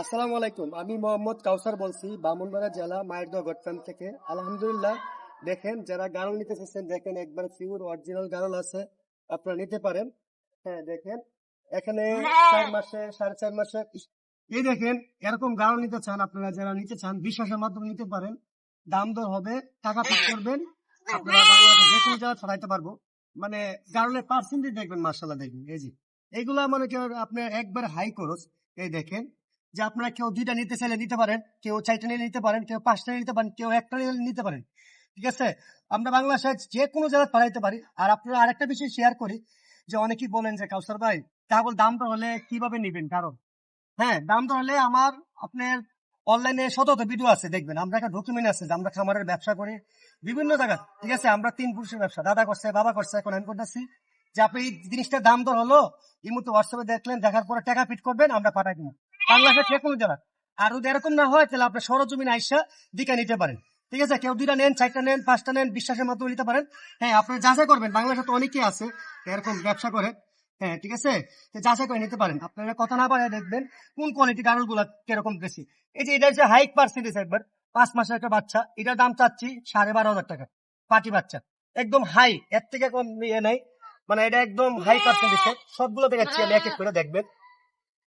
আসসালামু আলাইকুম আমি মোহাম্মদ কাউসার বলছি বামুনবাড়া জেলা মায়ের গটফার্ম থেকে। আলহামদুলিল্লাহ দেখেন যারা গাড়ল নিতে চাচ্ছেন দেখেন একবার পিওর অরিজিনাল গাড়ল আছে আপনারা নিতে পারেন। হ্যাঁ দেখেন এখানে চার মাসে সাড়ে চার মাসে এই দেখেন এরকম গাড়ল নিতে চান আপনারা যারা নিতে চান বিশ্বাসের মাধ্যমে নিতে পারেন। দাম দর হবে টাকা পে করবেন। আপনারা বাংলাদেশে যে কোনো জায়গায় ছড়াইতে পারব। মানে গাড়লের পার্সেন্টেজ দেখবেন মার্শাল্লাহ দেখবেন এই যে। এগুলা মানে আপনার একবার হাই খরচ। এই দেখেন যে আপনারা কেউ দুইটা নিতে চাইলে নিতে পারেন, কেউ চারটা নিয়ে নিতে পারেন, কেউ পাঁচটা নিতে পারেন, কেউ একটা নিয়ে নিতে পারেন। ঠিক আছে? আমরা বাংলা বাংলাদেশে যে কোনো জায়গায় পাঠাইতে পারি। আর আপনারা আরেকটা বিষয় শেয়ার করি, যে অনেকেই বলেন যে, কাউসার ভাই কেবল দামটা হলে কীভাবে নিবেন কারণ? হ্যাঁ দামটা হলে আমার, আপনার অনলাইনে শত শত ভিডিও আছে, দেখবেন। আমরা একটা ডকুমেন্ট আছে যে আমরা খামারের ব্যবসা করি বিভিন্ন জায়গা ঠিক আছে? আমরা তিন পুরুষের ব্যবসা, দাদা করছে, বাবা করছে, এখন আমি করতেছি। যে এই জিনিসটার দাম দর হলো, এই হোয়াটসঅ্যাপে দেখলেন, দেখার পরে টাকা করবেন, আমরা পাঠাই কোনো আর যদি এরকম না হয়, তাহলে আপনি সরজমিন আইসা দিকে নিতে পারেন। ঠিক আছে? কেউ দুইটা নেন, চারটা নেন, পাঁচটা নেন, বিশ্বাসের মাধ্যমে নিতে পারেন। হ্যাঁ আপনি যাচাই করবেন। বাংলাদেশে তো অনেকেই আছে এরকম ব্যবসা করে। হ্যাঁ ঠিক আছে? যাচাই করে নিতে পারেন। আপনারা কথা না পারে দেখবেন কোন কোয়ালিটি গাড়ল কীরকম বেশি। এই যে এটা পার্সেন্টেজ একবার। পাঁচ মাসের একটা বাচ্চা, এটার দাম চাচ্ছি সাড়ে বারো হাজার টাকা পাটি বাচ্চা। একদম হাই এর থেকে কম ইয়ে নেই। মানে এটা একদম হাই পার্সেন্টেজ সবগুলো দেখাচ্ছি আমি এক এক করে দেখবেন।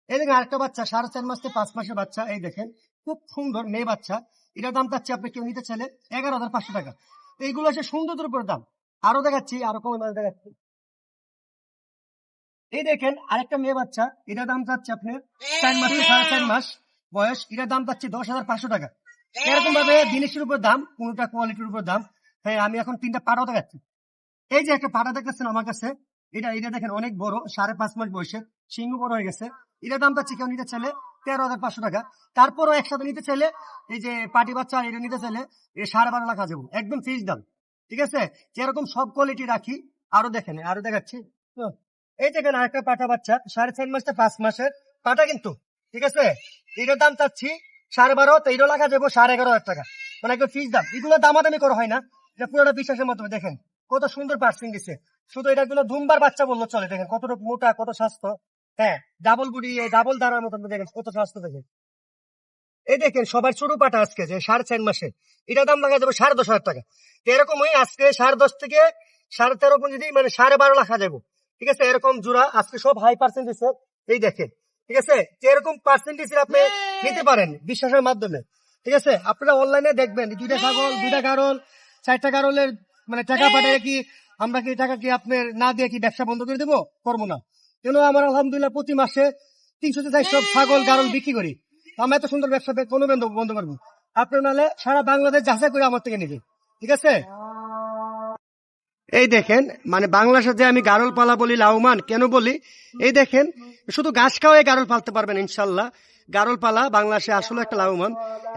এই দেখেন আরেকটা বাচ্চা সাড়ে চার মাস থেকে পাঁচ মাসের বাচ্চা এই দেখেন। খুব সুন্দর মেয়ে বাচ্চা। এটার দাম চাচ্ছি আপনি কেউ নিতে চাইলে এগারো হাজার পাঁচশো টাকা। এইগুলো হচ্ছে সৌন্দর্যের উপর দাম। আরও দেখাচ্ছি আরও কমে দামে দেখাচ্ছি। এই দেখেন আরেকটা মেয়ে বাচ্চা। এটার দাম চাচ্ছে আপনার চার মাস সাড়ে চার মাস বয়স। এটার দাম চাচ্ছে দশ হাজার পাঁচশো টাকা। এরকম ভাবে জিনিসের উপর দাম কোনটা কোয়ালিটির উপর দাম। হ্যাঁ আমি এখন তিনটা পাড়াও দেখাচ্ছি। এই যে একটা পাড়া দেখাচ্ছেন আমার কাছে, এটা এটা দেখেন অনেক বড়, সাড়ে পাঁচ মাস বয়সের, সিংহ বড় হয়ে গেছে। এটার দাম পাচ্ছি কেউ নিতে চাইলে তেরো হাজার পাঁচশো টাকা। তারপরও একসাথে নিতে চাইলে এই যে পাটি বাচ্চা এটা নিতে চাইলে এটা সাড়ে বারো লাখ যাব একদম ফিক্স দাম। ঠিক আছে? যেরকম সব কোয়ালিটি রাখি, আরও দেখেন, আরও দেখাচ্ছি। এই দেখেন আরেকটা পাটা বাচ্চা, সাড়ে চার মাস পাঁচ মাসের পাটা কিন্তু, ঠিক আছে? এটার দাম চাচ্ছি সাড়ে বারো, তো এটা লাখা যাব সাড়ে এগারো হাজার টাকা। মানে একদম ফিক্স দাম। এগুলো দামাদামি করা হয় না। এটা পুরোটা বিশ্বাসের মতো, দেখেন। কত সুন্দর পার্সিং দিছে শুধু এটা গুলো ধুমবার বাচ্চা বলল, চলে দেখেন কতটুকু মোটা, কত স্বাস্থ্য। হ্যাঁ ডাবল বুড়ি ডাবল দাঁড়ার মতন দেখেন কত স্বাস্থ্য দেখেন। এই দেখেন সবার ছোট পাটা আজকে, যে সাড়ে চার মাসে। এটা দাম লাগা যাবে সাড়ে দশ হাজার টাকা। তো এরকমই আজকে সাড়ে দশ থেকে সাড়ে তেরো পর্যন্ত মানে সাড়ে বারো লাখ যাব ঠিক আছে, এরকম জোড়া আজকে সব হাই পার্সেন্টেজ এই দেখেন। ঠিক আছে এরকম পার্সেন্টেজ আপনি নিতে পারেন বিশ্বাসের মাধ্যমে। ঠিক আছে, আপনারা অনলাইনে দেখবেন, দুইটা ছাগল, দুইটা কারল চারটা কারলের মানে টাকা পাঠায় কি আমরা কি টাকা কি আপনার না দিয়ে কি ব্যবসা বন্ধ করে দেবো? করব না। কেন আমার আলহামদুলিল্লাহ প্রতি মাসে তিনশো চারশো ছাগল গারল বিক্রি করি। আমরা এত সুন্দর ব্যবসা কোনো বন্ধ বন্ধ করব। আপনার নাহলে সারা বাংলাদেশ যাচাই করে আমার থেকে নিবে। ঠিক আছে? এই দেখেন মানে বাংলাদেশে যে আমি গারল পালা বলি, লাউমান, কেন বলি? এই দেখেন, শুধু গাছ খাওয়াই গারল পালতে পারবেন, ইনশাল্লাহ। গারল পালা বাংলাদেশে আসলে একটা লাভবান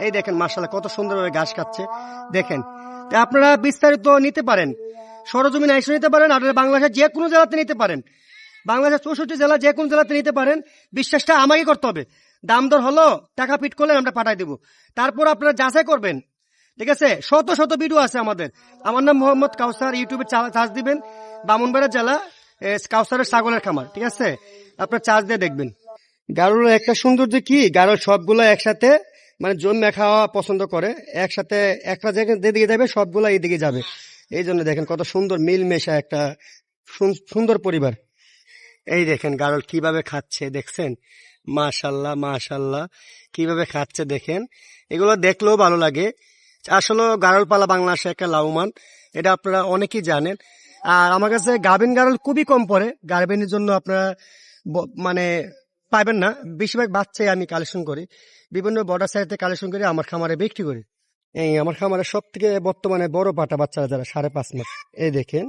এই দেখেন মার্শাল্লাহ কত সুন্দরভাবে ঘাস খাচ্ছে। দেখেন আপনারা বিস্তারিত নিতে পারেন। সরজমিন আইসে নিতে পারেন, আর বাংলাদেশের যে কোনো জেলাতে নিতে পারেন। বাংলাদেশের চৌষট্টি জেলা যে কোনো জেলাতে নিতে পারেন। বিশ্বাসটা আমাকে করতে হবে। দাম দর হলো, টাকা ফিট করলে আমরা পাঠাই দেবো। তারপর আপনারা যাচাই করবেন। ঠিক আছে? শত শত ভিডিও আছে আমাদের। আমার নাম মোহাম্মদ কাউসার ইউটিউবে চার্জ দিবেন। বামুনবাড়া জেলা কাউসারের ছাগলের খামার, ঠিক আছে? আপনার চার্জ দিয়ে দেখবেন। গারুর একটা সৌন্দর্য কি? গারুর সবগুলো একসাথে মানে জন্মে খাওয়া পছন্দ করে। একসাথে একটা যেদিকে যাবে, সবগুলো এইদিকে যাবে। এই জন্য দেখেন কত সুন্দর মিল মেশা একটা সুন- সুন্দর পরিবার। এই দেখেন গারল কীভাবে খাচ্ছে, দেখছেন? মাশাল্লাহ মাশাল্লাহ। কীভাবে খাচ্ছে, দেখেন? এগুলো দেখলেও ভালো লাগে। আসলে গারলপালা বাংলাদেশে একটা লাভবান, এটা আপনারা অনেকেই জানেন। আর আমার কাছে গাভিন গারল খুবই কম পড়ে, গার্বেনের জন্য আপনারা মানে পাবেন না। বেশিরভাগ বাচ্চাই আমি কালেকশন করি, বিভিন্ন বর্ডার সাইডে কালেকশন করে, আমার খামারে বিক্রি করি। এই আমার খামারে সব থেকে বর্তমানে বড় পাটা বাচ্চারা যারা, সাড়ে পাঁচ মাস। এই দেখেন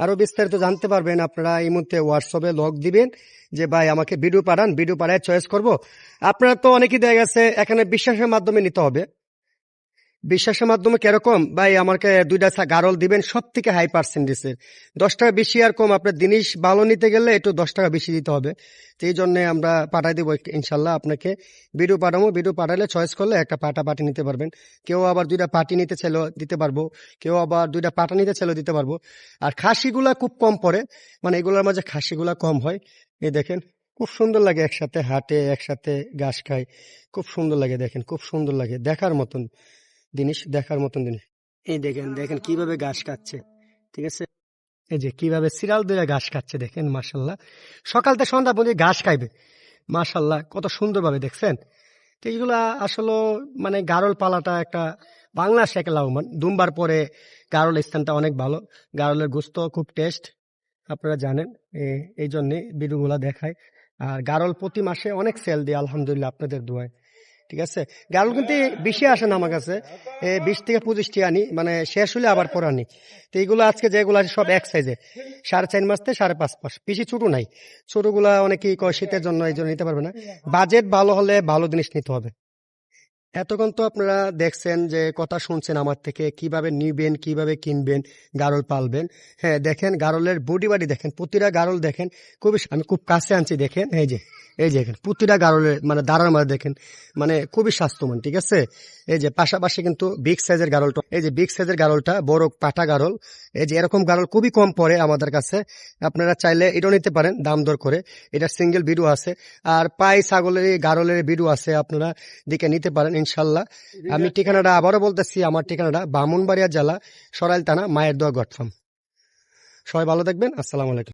আরও বিস্তারিত জানতে পারবেন আপনারা এই মুহূর্তে হোয়াটসঅ্যাপে লগ দিবেন যে, ভাই, আমাকে ভিডিও পাঠান ভিডিও পাঠায় চয়েস করব। আপনারা তো অনেকেই দেখা গেছে, এখানে বিশ্বাসের মাধ্যমে নিতে হবে। বিশ্বাসের মাধ্যমে কীরকম? ভাই, আমাকে দুইটা গারল দিবেন সব থেকে হাই পার্সেন্টেজের দশ টাকা বেশি আর কম, আপনার জিনিস ভালো নিতে গেলে একটু দশ টাকা বেশি দিতে হবে। এই জন্য আমরা পাঠাই দেবো ইনশাল্লাহ আপনাকে। ভিডিও পাঠাবো ভিডিও পাঠালে চয়েস করলে একটা পাটা পাটি নিতে পারবেন। কেউ আবার দুইটা পাটি নিতে চাইলেও দিতে পারব, কেউ আবার দুইটা পাটা নিতে চাইলেও দিতে পারব। আর খাসিগুলা খুব কম পড়ে মানে এগুলোর মাঝে খাসিগুলা কম হয়। এই দেখেন, খুব সুন্দর লাগে একসাথে হাঁটে, একসাথে ঘাস খায়। খুব সুন্দর লাগে, দেখেন, খুব সুন্দর লাগে, দেখার মতন। জিনিস দেখার মতন জিনিস। এই দেখেন দেখেন কীভাবে ঘাস খাচ্ছে ঠিক আছে? এই যে কীভাবে সিরিয়াল ধরে ঘাস খাচ্ছে দেখেন মার্শাল্লাহ সকাল থেকে সন্ধ্যা পর্যন্ত ঘাস খাইবে মার্শাল্লাহ কত সুন্দরভাবে দেখছেন? তো এইগুলা আসলে মানে গারল পালাটা একটা একটা লাভবান দুমবার পরে গারল স্থানটা অনেক ভালো। গারলের গোস্ত খুব টেস্ট আপনারা জানেন এই জন্যে ভিডিওগুলা দেখায়। আর গারল প্রতি মাসে অনেক সেল দিয়ে আলহামদুলিল্লাহ আপনাদের দোয়ায়। ঠিক আছে? গারল কিন্তু বেশি আসে না আমার কাছে। বিশ থেকে পঁচিশটি আনি মানে শেষ হলে আবার পর আনি। তো এইগুলো আজকে যেগুলো আছে সব এক সাইজে সাড়ে চার মাস থেকে সাড়ে পাঁচ মাস। বেশি ছোট নাই। ছোটগুলা অনেকেই কয় শীতের জন্য এই জন্য নিতে পারবে না। বাজেট ভালো হলে ভালো জিনিস নিতে হবে। এতক্ষণ তো আপনারা দেখছেন যে, কথা শুনছেন আমার থেকে, কীভাবে নিবেন, কীভাবে কিনবেন, গারল পালবেন। হ্যাঁ দেখেন গারলের বডি বাডি দেখেন। প্রতিটা গারল দেখেন। খুবই, আমি খুব কাছে আনছি, দেখেন, এই যে। এই যে দেখেন প্রতিটা গারলের মানে দাঁড়ার মাঝে দেখেন মানে খুবই স্বাস্থ্যবান ঠিক আছে? এই যে পাশাপাশি কিন্তু বিগ সাইজের গারলটা এই যে বিগ সাইজের গারলটা বড় পাটা গারল এই যে এরকম গারল খুবই কম পড়ে আমাদের কাছে। আপনারা চাইলে এটাও নিতে পারেন দাম দর করে। এটা সিঙ্গেল ভিডিও আছে আর পাই ছাগলের গারলের ভিডিও আছে আপনারা দিকে নিতে পারেন ইনশাল্লাহ। আমি ঠিকানাটা আবারও বলতেছি আমার ঠিকানাটা বামুনবাড়িয়া জেলা সরাইল থানা মায়ের দোয়া গটফার্ম সবাই ভালো থাকবেন আসসালামু আলাইকুম।